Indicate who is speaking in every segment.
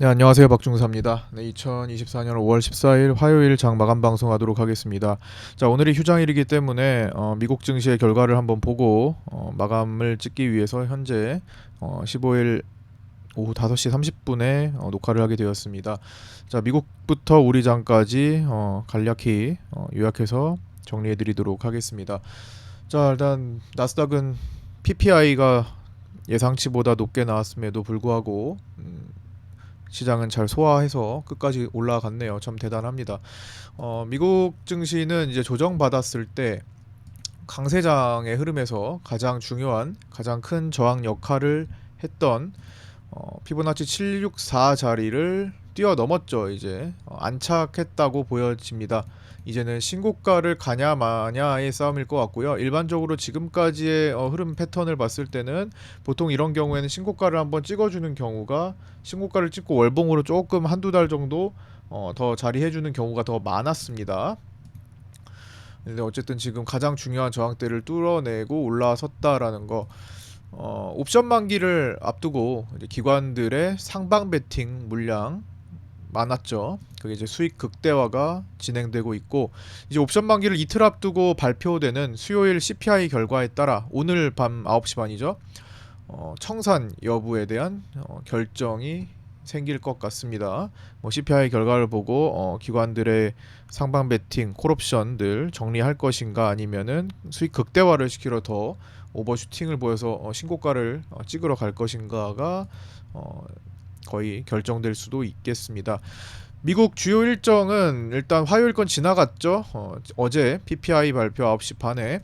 Speaker 1: 네, 안녕하세요. 박중사입니다. 네, 2024년 5월 14일 화요일 장 마감 방송하도록 하겠습니다. 자, 오늘이 휴장일이기 때문에 어, 미국 증시의 결과를 한번 보고 어, 마감을 찍기 위해서 현재 어, 15일 오후 5시 30분에 어, 녹화를 하게 되었습니다. 자, 미국부터 우리 장까지 어, 간략히 어, 요약해서 정리해 드리도록 하겠습니다. 자, 일단 나스닥은 PPI가 예상치보다 높게 나왔음에도 불구하고 음, 시장은 잘 소화해서 끝까지 올라갔네요. 참 대단합니다. 어, 미국 증시는 이제 조정받았을 때 강세장의 흐름에서 가장 중요한 가장 큰 저항 역할을 했던 어, 피보나치 764 자리를 뛰어넘었죠. 이제 어, 안착했다고 보여집니다. 이제는 신고가를 가냐 마냐의 싸움일 것 같고요. 일반적으로 지금까지의 어, 흐름 패턴을 봤을 때는 보통 이런 경우에는 신고가를 한번 찍어주는 경우가 신고가를 찍고 월봉으로 조금 한두 달 정도 어, 더 자리해주는 경우가 더 많았습니다. 근데 어쨌든 지금 가장 중요한 저항대를 뚫어내고 올라섰다라는 거 어, 옵션 만기를 앞두고 기관들의 상방 베팅 물량 많았죠. 그게 이제 수익 극대화가 진행되고 있고 이제 옵션 만기를 이틀 앞두고 발표되는 수요일 CPI 결과에 따라 오늘 밤 9시 반이죠. 어, 청산 여부에 대한 어, 결정이 생길 것 같습니다. 뭐 CPI 결과를 보고 어, 기관들의 상방 베팅, 콜옵션들 정리할 것인가 아니면은 수익 극대화를 시키러 더 오버슈팅을 보여서 어, 신고가를 어, 찍으러 갈 것인가가 어, 거의 결정될 수도 있겠습니다. 미국 주요 일정은 일단 화요일 건 지나갔죠. 어, 어제 PPI 발표 9시 반에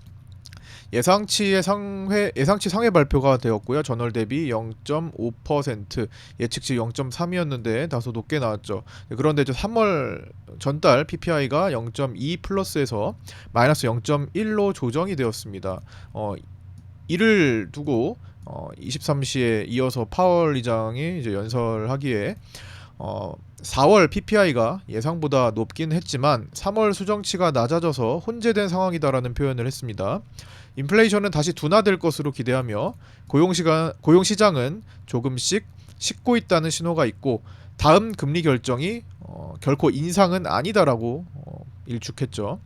Speaker 1: 예상치의 상회 예상치 상회 발표가 되었고요. 전월 대비 0.5% 예측치 0.3이었는데 다소 높게 나왔죠. 그런데 이제 3월 전달 PPI가 0.2 플러스에서 마이너스 0.1로 조정이 되었습니다. 어, 이를 두고 어, 23시에 이어서 파월 의장이 이제 연설하기에 어, 4월 PPI가 예상보다 높긴 했지만 3월 수정치가 낮아져서 혼재된 상황이다라는 표현을 했습니다. 인플레이션은 다시 둔화될 것으로 기대하며 고용 시간 고용 시장은 조금씩 식고 있다는 신호가 있고 다음 금리 결정이 어, 결코 인상은 아니다라고 어, 일축했죠.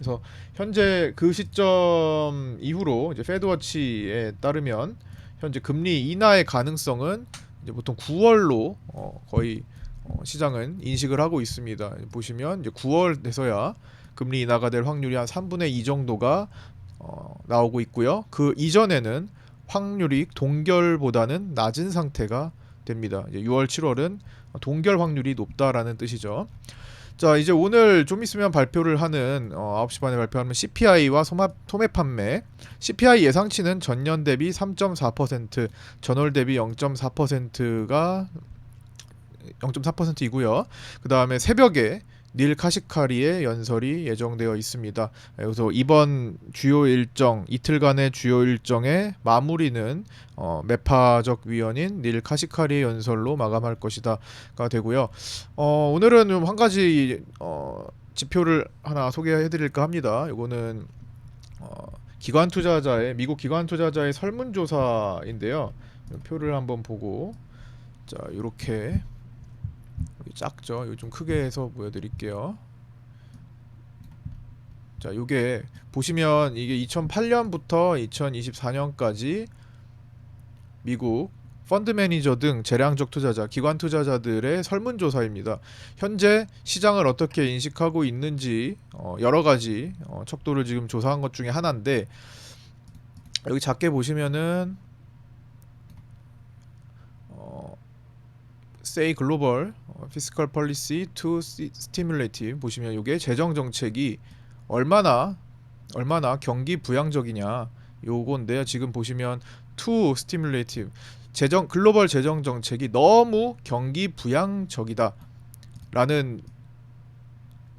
Speaker 1: 그래서 현재 그 시점 이후로 이제 페드워치에 따르면 현재 금리 인하의 가능성은 이제 보통 9월로 어, 거의 어, 시장은 인식을 하고 있습니다. 보시면 이제 9월 돼서야 금리 인하가 될 확률이 한 3분의 2 정도가 어, 나오고 있고요. 그 이전에는 확률이 동결보다는 낮은 상태가 됩니다. 이제 6월, 7월은 동결 확률이 높다라는 뜻이죠. 자 이제 오늘 좀 있으면 발표를 하는 어, 9시 반에 발표하는 CPI와 소마, 소매 판매 CPI 예상치는 전년 대비 3.4% 전월 대비 0.4%가 0.4%이고요. 그 다음에 새벽에 닐 카시카리의 연설이 예정되어 있습니다. 그래서 이번 주요 일정 이틀간의 주요 일정의 마무리는 어, 매파적 위원인 닐 카시카리의 연설로 마감할 것이다가 되고요. 어, 오늘은 좀 한 가지 어, 지표를 하나 소개해드릴까 합니다. 이거는 어, 기관 투자자의 미국 기관 투자자의 설문조사인데요. 표를 한번 보고 자 이렇게 작죠. 이거 좀 크게 해서 보여드릴게요. 자, 요게 보시면 이게 2008년부터 2024년까지 미국 펀드 매니저 등 재량적 투자자, 기관 투자자들의 설문조사입니다. 현재 시장을 어떻게 인식하고 있는지 어, 여러 가지 어, 척도를 지금 조사한 것 중에 하나인데 여기 작게 보시면은 say global 어, fiscal policy to stimulate 보시면 이게 재정 정책이 얼마나 얼마나 경기 부양적이냐 요건데요. 지금 보시면 to stimulative 재정 글로벌 재정 정책이 너무 경기 부양적이다 라는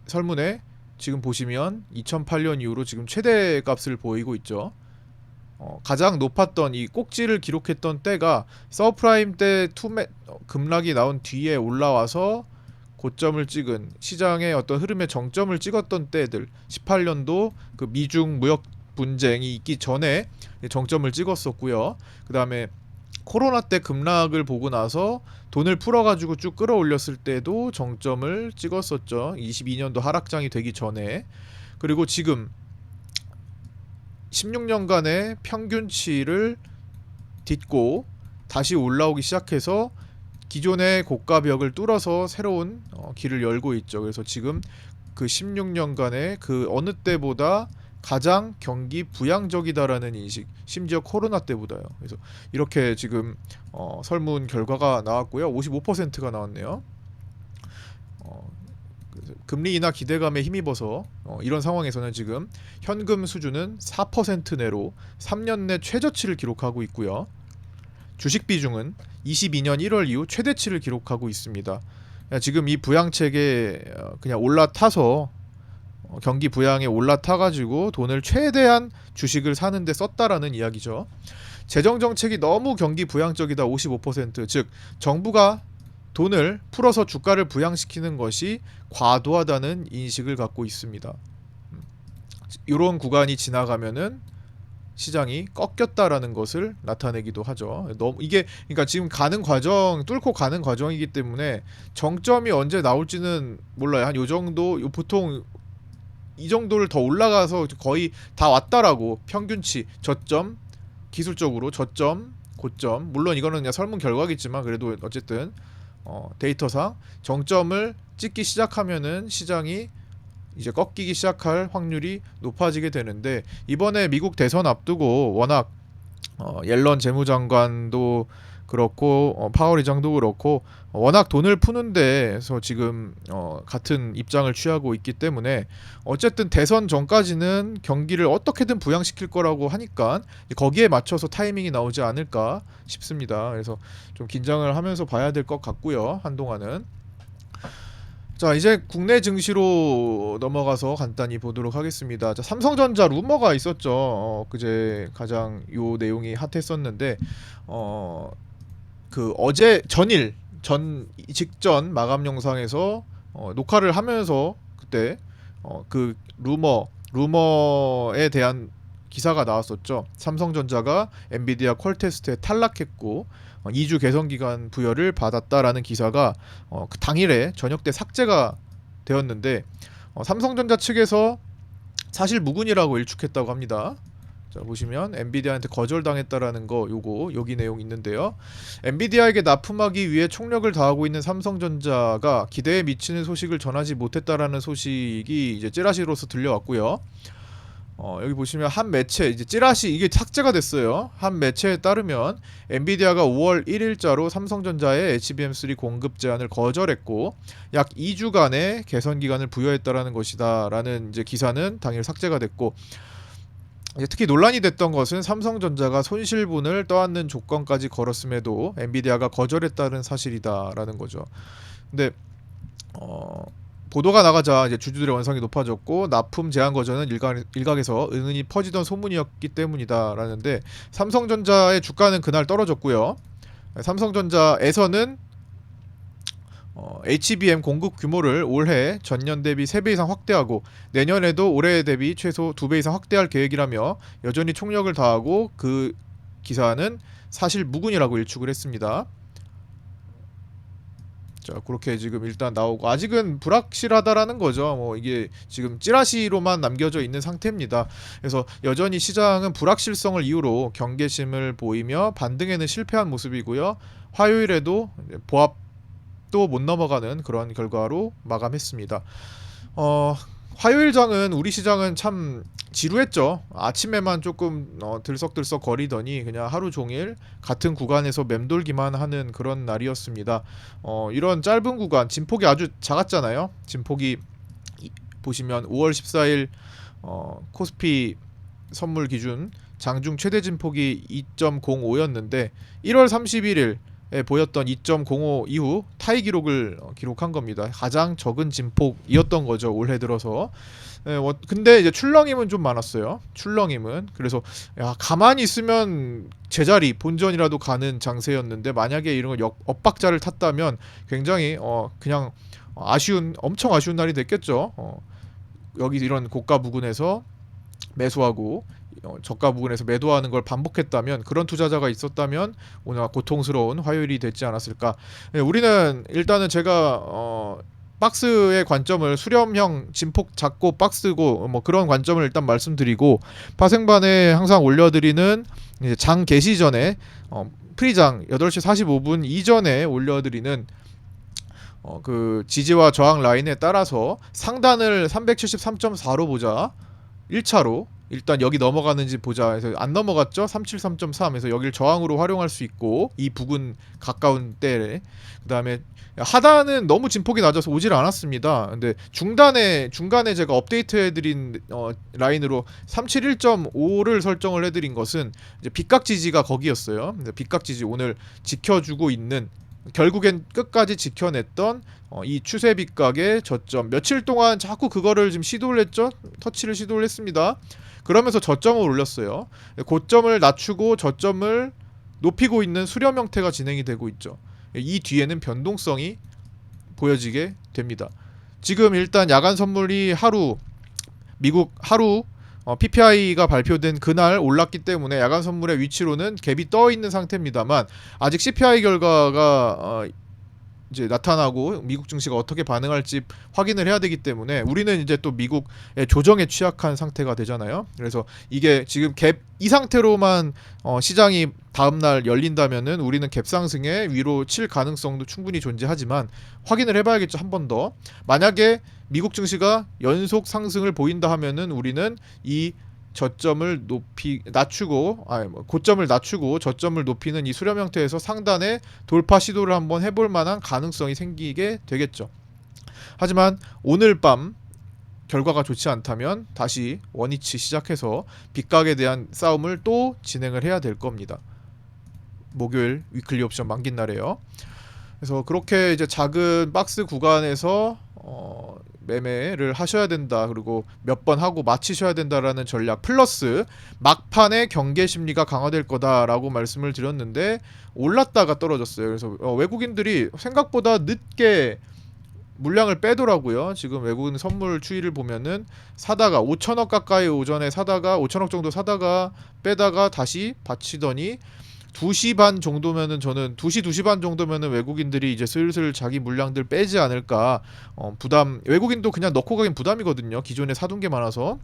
Speaker 1: 설문에 지금 보시면 2008년 이후로 지금 최대 값을 보이고 있죠. 어, 가장 높았던 이 꼭지를 기록했던 때가 서프라임 때 투매 어, 급락이 나온 뒤에 올라와서 고점을 찍은 시장의 어떤 흐름의 정점을 찍었던 때들 18년도 그 미중 무역 분쟁이 있기 전에 정점을 찍었었고요. 그 다음에 코로나 때 급락을 보고 나서 돈을 풀어가지고 쭉 끌어올렸을 때도 정점을 찍었었죠. 22년도 하락장이 되기 전에 그리고 지금 16년간의 평균치를 딛고 다시 올라오기 시작해서 기존의 고가벽을 뚫어서 새로운 어, 길을 열고 있죠. 그래서 지금 그 16년간의 그 어느 때보다 가장 경기 부양적이다라는 인식, 심지어 코로나 때보다요. 그래서 이렇게 지금 어, 설문 결과가 나왔고요. 55%가 나왔네요. 금리 인하 기대감에 힘입어서 어, 이런 상황에서는 지금 현금 수준은 4% 내로 3년 내 최저치를 기록하고 있고요. 주식 비중은 22년 1월 이후 최대치를 기록하고 있습니다. 지금 이 부양책에 어, 그냥 올라타서 어, 경기 부양에 올라타 가지고 돈을 최대한 주식을 사는데 썼다라는 이야기죠. 재정 정책이 너무 경기 부양적이다 55%즉 정부가 돈을 풀어서 주가를 부양시키는 것이 과도하다는 인식을 갖고 있습니다. 이런 구간이 지나가면은 시장이 꺾였다라는 것을 나타내기도 하죠. 너무 이게 그러니까 지금 가는 과정 뚫고 가는 과정이기 때문에 정점이 언제 나올지는 몰라요. 한 요 정도 요 보통 이 정도를 더 올라가서 거의 다 왔다라고 평균치 저점 기술적으로 저점 고점 물론 이거는 그냥 설문 결과겠지만 그래도 어쨌든 어, 데이터상 정점을 찍기 시작하면은 시장이 이제 꺾이기 시작할 확률이 높아지게 되는데 이번에 미국 대선 앞두고 워낙 어, 옐런 재무장관도 그렇고 어, 파월 의장도 그렇고 어, 워낙 돈을 푸는 데서 지금 어, 같은 입장을 취하고 있기 때문에 어쨌든 대선 전까지는 경기를 어떻게든 부양시킬 거라고 하니까 거기에 맞춰서 타이밍이 나오지 않을까 싶습니다. 그래서 좀 긴장을 하면서 봐야 될 것 같고요. 한동안은 자 이제 국내 증시로 넘어가서 간단히 보도록 하겠습니다. 자 삼성전자 루머가 있었죠. 어, 그제 가장 요 내용이 핫했었는데 어 그 어제 전일 전 직전 마감 영상에서 어, 녹화를 하면서 그때 어, 그 루머 루머에 대한 기사가 나왔었죠. 삼성전자가 엔비디아 퀄 테스트에 탈락했고 어, 2주 개선 기간 부여를 받았다라는 기사가 어, 그 당일에 저녁 때 삭제가 되었는데 어, 삼성전자 측에서 사실 무근이라고 일축했다고 합니다. 자 보시면 엔비디아한테 거절당했다라는 거 요거 여기 내용 있는데요. 엔비디아에게 납품하기 위해 총력을 다하고 있는 삼성전자가 기대에 미치는 소식을 전하지 못했다라는 소식이 이제 찌라시로서 들려왔고요. 어, 여기 보시면 한 매체 이제 찌라시 이게 삭제가 됐어요. 한 매체에 따르면 엔비디아가 5월 1일자로 삼성전자의 HBM3 공급 제한을 거절했고 약 2주간의 개선 기간을 부여했다라는 것이다라는 이제 기사는 당일 삭제가 됐고 특히 논란이 됐던 것은 삼성전자가 손실분을 떠안는 조건까지 걸었음에도 엔비디아가 거절했다는 사실이다라는 거죠. 근데 어 보도가 나가자 이제 주주들의 원성이 높아졌고 납품 제한 거절은 일각, 일각에서 은은히 퍼지던 소문이었기 때문이다라는데 삼성전자의 주가는 그날 떨어졌고요. 삼성전자에서는 어, HBM 공급 규모를 올해 전년 대비 3배 이상 확대하고 내년에도 올해 대비 최소 2배 이상 확대할 계획이라며 여전히 총력을 다하고 그 기사는 사실 무근이라고 일축을 했습니다. 자 그렇게 지금 일단 나오고 아직은 불확실하다라는 거죠. 뭐 이게 지금 찌라시로만 남겨져 있는 상태입니다. 그래서 여전히 시장은 불확실성을 이유로 경계심을 보이며 반등에는 실패한 모습이고요. 화요일에도 보합 또 못 넘어가는 그런 결과로 마감했습니다. 어, 화요일장은 우리 시장은 참 지루했죠. 아침에만 조금 어, 들썩들썩 거리더니 그냥 하루 종일 같은 구간에서 맴돌기만 하는 그런 날이었습니다. 어, 이런 짧은 구간 진폭이 아주 작았잖아요. 진폭이 이- 보시면 5월 14일 어, 코스피 선물 기준 장중 최대 진폭이 2.05였는데 1월 31일 에 보였던 2.05 이후 타이 기록을 어, 기록한 겁니다. 가장 적은 진폭이었던 거죠 올해 들어서. 예, 뭐, 근데 이제 출렁임은 좀 많았어요. 출렁임은 그래서 야 가만히 있으면 제자리 본전이라도 가는 장세였는데 만약에 이런 걸 역, 엇박자를 탔다면 굉장히 어 그냥 아쉬운 엄청 아쉬운 날이 됐겠죠. 어, 여기 이런 고가 부근에서 매수하고 어, 저가 부근에서 매도하는 걸 반복했다면 그런 투자자가 있었다면 오늘 고통스러운 화요일이 됐지 않았을까. 네, 우리는 일단은 제가 어, 박스의 관점을 수렴형 진폭 작고 박스고 뭐 그런 관점을 일단 말씀드리고 파생반에 항상 올려드리는 장 개시 전에 어, 프리장 8시 45분 이전에 올려드리는 어, 그 지지와 저항 라인에 따라서 상단을 373.4로 보자 1차로 일단 여기 넘어가는지 보자. 해서 안 넘어갔죠? 373.3에서 여기를 저항으로 활용할 수 있고 이 부근 가까운 때에 그 다음에 하단은 너무 진폭이 낮아서 오질 않았습니다. 근데 중단에 중간에 제가 업데이트 해드린 어, 라인으로 371.5를 설정을 해드린 것은 이제 빗각 지지가 거기였어요. 빗각 지지 오늘 지켜주고 있는 결국엔 끝까지 지켜냈던 어, 이 추세 빗각의 저점. 며칠 동안 자꾸 그거를 지금 시도를 했죠? 터치를 시도를 했습니다 그러면서 저점을 올렸어요. 고점을 낮추고 저점을 높이고 있는 수렴 형태가 진행이 되고 있죠. 이 뒤에는 변동성이 보여지게 됩니다. 지금 일단 야간 선물이 하루 미국 하루 어, PPI가 발표된 그날 올랐기 때문에 야간 선물의 위치로는 갭이 떠 있는 상태입니다만 아직 CPI 결과가 어, 이제 나타나고 미국 증시가 어떻게 반응할지 확인을 해야 되기 때문에 우리는 이제 또 미국의 조정에 취약한 상태가 되잖아요. 그래서 이게 지금 갭 이 상태로만 어, 시장이 다음 날 열린다면은 우리는 갭 상승에 위로 칠 가능성도 충분히 존재하지만 확인을 해봐야겠죠 한 번 더. 만약에 미국 증시가 연속 상승을 보인다 하면은 우리는 이 저점을 높이 낮추고 아니 뭐 고점을 낮추고 저점을 높이는 이 수렴 형태에서 상단에 돌파 시도를 한번 해볼 만한 가능성이 생기게 되겠죠. 하지만 오늘 밤 결과가 좋지 않다면 다시 원위치 시작해서 빗각에 대한 싸움을 또 진행을 해야 될 겁니다. 목요일 위클리 옵션 만긴 날이에요. 그래서 그렇게 이제 작은 박스 구간에서 어, 매매를 하셔야 된다. 그리고 몇 번 하고 마치셔야 된다라는 전략 플러스 막판에 경계 심리가 강화될 거다라고 말씀을 드렸는데 올랐다가 떨어졌어요. 그래서 어, 외국인들이 생각보다 늦게 물량을 빼더라고요. 지금 외국인 선물 추이를 보면은 사다가 5천억 가까이 오전에 사다가 5천억 정도 사다가 빼다가 다시 받치더니 2시 반 정도면은 저는 2시 2시 반 정도면은 외국인들이 이제 슬슬 자기 물량들 빼지 않을까 어, 부담 외국인도 그냥 넣고 가긴 부담이거든요. 기존에 사둔 게 많아서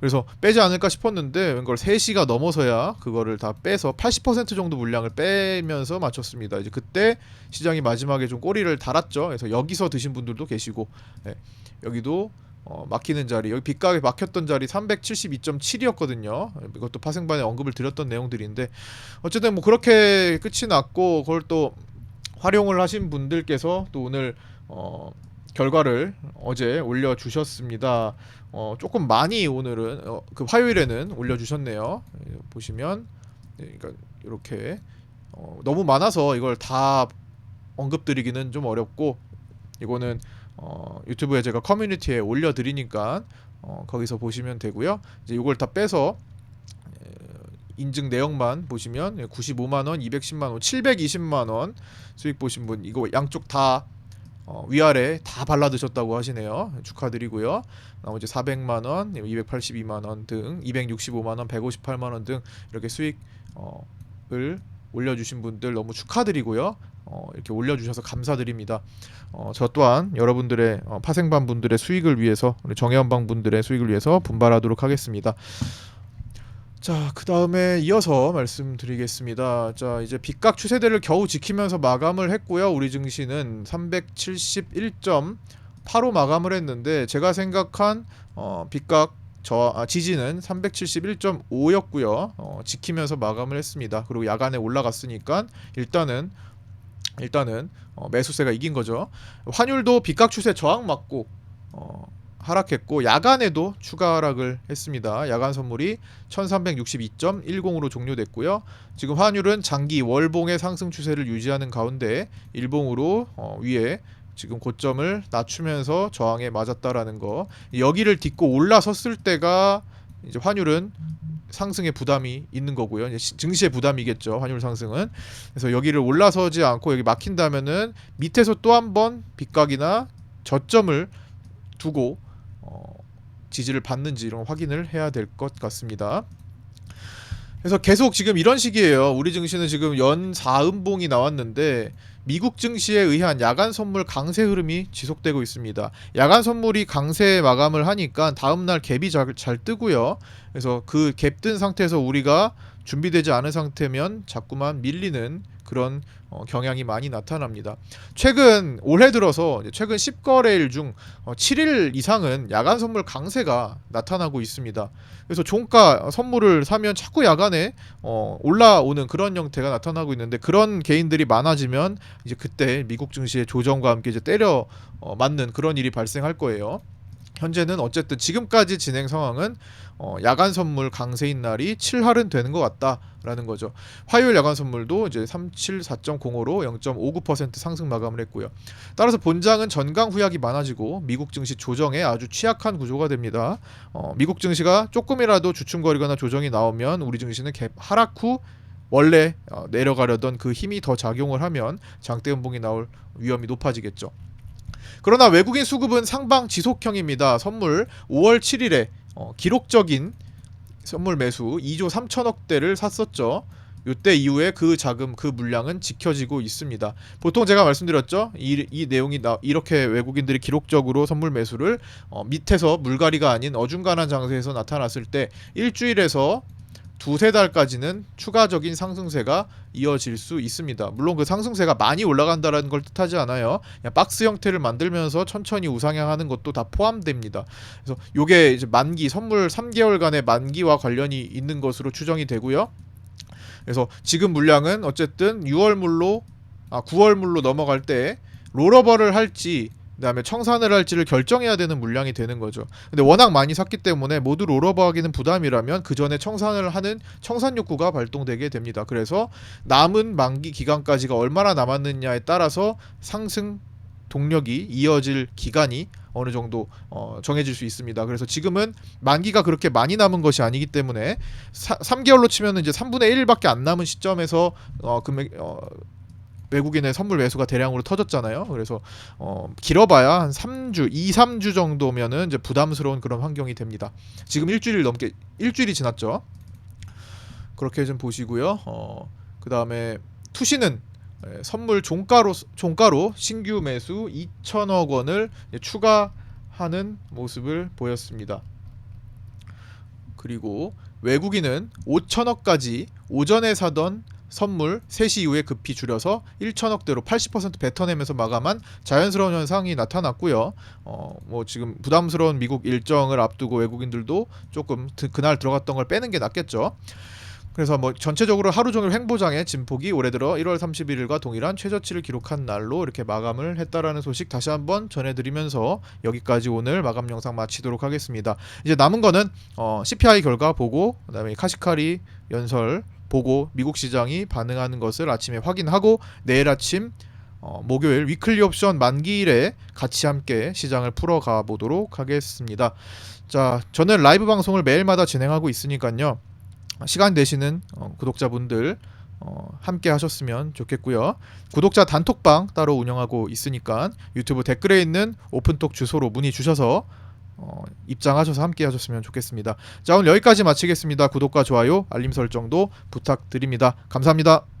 Speaker 1: 그래서 빼지 않을까 싶었는데 웬걸 3시가 넘어서야 그거를 다 빼서 80% 정도 물량을 빼면서 맞췄습니다. 이제 그때 시장이 마지막에 좀 꼬리를 달았죠. 그래서 여기서 드신 분들도 계시고 네. 여기도 어, 막히는 자리 여기 빗가게 막혔던 자리 372.7이었거든요. 이것도 파생반에 언급을 드렸던 내용들인데 어쨌든 뭐 그렇게 끝이 났고 그걸 또 활용을 하신 분들께서 또 오늘 어, 결과를 어제 올려 주셨습니다. 어, 조금 많이 오늘은 어, 그 화요일에는 올려 주셨네요. 보시면 네, 그러니까 이렇게 어, 너무 많아서 이걸 다 언급드리기는 좀 어렵고 이거는 어, 유튜브에 제가 커뮤니티에 올려드리니까 어, 거기서 보시면 되고요. 이제 이걸 다 빼서 에, 인증 내용만 보시면 95만 원, 210만 원, 720만 원 수익 보신 분 이거 양쪽 다 어, 위아래 다 발라 드셨다고 하시네요. 축하드리고요. 나머지 400만 원, 282만 원 등, 265만 원, 158만 원 등 이렇게 수익을 어, 올려주신 분들 너무 축하드리고요. 어, 이렇게 올려주셔서 감사드립니다. 어, 저 또한 여러분들의 어, 파생반 분들의 수익을 위해서 우리 정혜원방 분들의 수익을 위해서 분발하도록 하겠습니다. 자, 그 다음에 이어서 말씀드리겠습니다. 자, 이제 빗각 추세대를 겨우 지키면서 마감을 했고요. 우리 증시는 371.85 마감을 했는데 제가 생각한 어, 빗각 저 아, 지지는 371.5였고요. 어, 지키면서 마감을 했습니다. 그리고 야간에 올라갔으니까 일단은 일단은 어, 매수세가 이긴 거죠. 환율도 빗각 추세 저항 맞고 어, 하락했고 야간에도 추가 하락을 했습니다. 야간 선물이 1362.10으로 종료됐고요. 지금 환율은 장기 월봉의 상승 추세를 유지하는 가운데 일봉으로 어, 위에 지금 고점을 낮추면서 저항에 맞았다라는 거. 여기를 딛고 올라섰을 때가 이제 환율은 상승의 부담이 있는 거고요. 증시의 부담이겠죠. 환율 상승은. 그래서 여기를 올라서지 않고 여기 막힌다면은 밑에서 또 한 번 빗각이나 저점을 두고 어, 지지를 받는지 이런 거 확인을 해야 될 것 같습니다. 그래서 계속 지금 이런 식이에요. 우리 증시는 지금 연 4음봉이 나왔는데 미국 증시에 의한 야간 선물 강세 흐름이 지속되고 있습니다. 야간 선물이 강세 마감을 하니까 다음 날 갭이 잘, 잘 뜨고요. 그래서 그 갭 뜬 상태에서 우리가 준비되지 않은 상태면 자꾸만 밀리는 그런 어, 경향이 많이 나타납니다. 최근 올해 들어서 최근 10거래일 중 어, 7일 이상은 야간 선물 강세가 나타나고 있습니다. 그래서 종가 선물을 사면 자꾸 야간에 어, 올라오는 그런 형태가 나타나고 있는데 그런 개인들이 많아지면 이제 그때 미국 증시의 조정과 함께 이제 때려 어, 맞는 그런 일이 발생할 거예요. 현재는 어쨌든 지금까지 진행 상황은 어, 야간 선물 강세인 날이 7할은 되는 것 같다라는 거죠. 화요일 야간 선물도 이제 374.05로 0.59% 상승 마감을 했고요. 따라서 본장은 전강 후약이 많아지고 미국 증시 조정에 아주 취약한 구조가 됩니다. 어, 미국 증시가 조금이라도 주춤거리거나 조정이 나오면 우리 증시는 갭 하락 후 원래 어, 내려가려던 그 힘이 더 작용을 하면 장대 음봉이 나올 위험이 높아지겠죠. 그러나 외국인 수급은 상방 지속형입니다. 선물 5월 7일에 어, 기록적인 선물 매수 2조 3천억대를 샀었죠. 이때 이후에 그 자금 그 물량은 지켜지고 있습니다. 보통 제가 말씀드렸죠. 이, 이 내용이 나, 이렇게 외국인들이 기록적으로 선물 매수를 어, 밑에서 물갈이가 아닌 어중간한 장세에서 나타났을 때 일주일에서 두세 달까지는 추가적인 상승세가 이어질 수 있습니다. 물론 그 상승세가 많이 올라간다는 걸 뜻하지 않아요. 그냥 박스 형태를 만들면서 천천히 우상향하는 것도 다 포함됩니다. 그래서 요게 이제 만기 선물 3개월간의 만기와 관련이 있는 것으로 추정이 되고요. 그래서 지금 물량은 어쨌든 6월 물로 아 9월 물로 넘어갈 때 롤오버를 할지 그다음에 청산을 할지를 결정해야 되는 물량이 되는 거죠. 근데 워낙 많이 샀기 때문에 모두 롤오버 하기는 부담이라면 그 전에 청산을 하는 청산 욕구가 발동되게 됩니다. 그래서 남은 만기 기간까지가 얼마나 남았느냐에 따라서 상승 동력이 이어질 기간이 어느 정도 어, 정해질 수 있습니다. 그래서 지금은 만기가 그렇게 많이 남은 것이 아니기 때문에 사, 3개월로 치면 이제 3분의 1밖에 안 남은 시점에서 어, 금액 어, 외국인의 선물 매수가 대량으로 터졌잖아요. 그래서 어, 길어봐야 한 3주, 2, 3주 정도면은 이제 부담스러운 그런 환경이 됩니다. 지금 일주일 넘게 일주일이 지났죠. 그렇게 좀 보시고요. 어, 그 다음에 투시는 예, 선물 종가로 종가로 신규 매수 2천억 원을 추가하는 모습을 보였습니다. 그리고 외국인은 5천억까지 오전에 사던 선물 3시 이후에 급히 줄여서 1천억대로 80% 뱉어내면서 마감한 자연스러운 현상이 나타났고요. 어, 뭐 지금 부담스러운 미국 일정을 앞두고 외국인들도 조금 드- 그날 들어갔던 걸 빼는 게 낫겠죠. 그래서 뭐 전체적으로 하루 종일 횡보장의 진폭이 올해 들어 1월 31일과 동일한 최저치를 기록한 날로 이렇게 마감을 했다라는 소식 다시 한번 전해드리면서 여기까지 오늘 마감 영상 마치도록 하겠습니다. 이제 남은 거는 어, CPI 결과 보고 그다음에 카시카리 연설 보고 미국 시장이 반응하는 것을 아침에 확인하고 내일 아침 어, 목요일 위클리 옵션 만기일에 같이 함께 시장을 풀어가 보도록 하겠습니다. 자, 저는 라이브 방송을 매일마다 진행하고 있으니까요. 시간 되시는 어, 구독자분들 어, 함께 하셨으면 좋겠고요. 구독자 단톡방 따로 운영하고 있으니까 유튜브 댓글에 있는 오픈톡 주소로 문의 주셔서 어, 입장하셔서 함께 하셨으면 좋겠습니다. 자 오늘 여기까지 마치겠습니다. 구독과 좋아요, 알림 설정도 부탁드립니다. 감사합니다.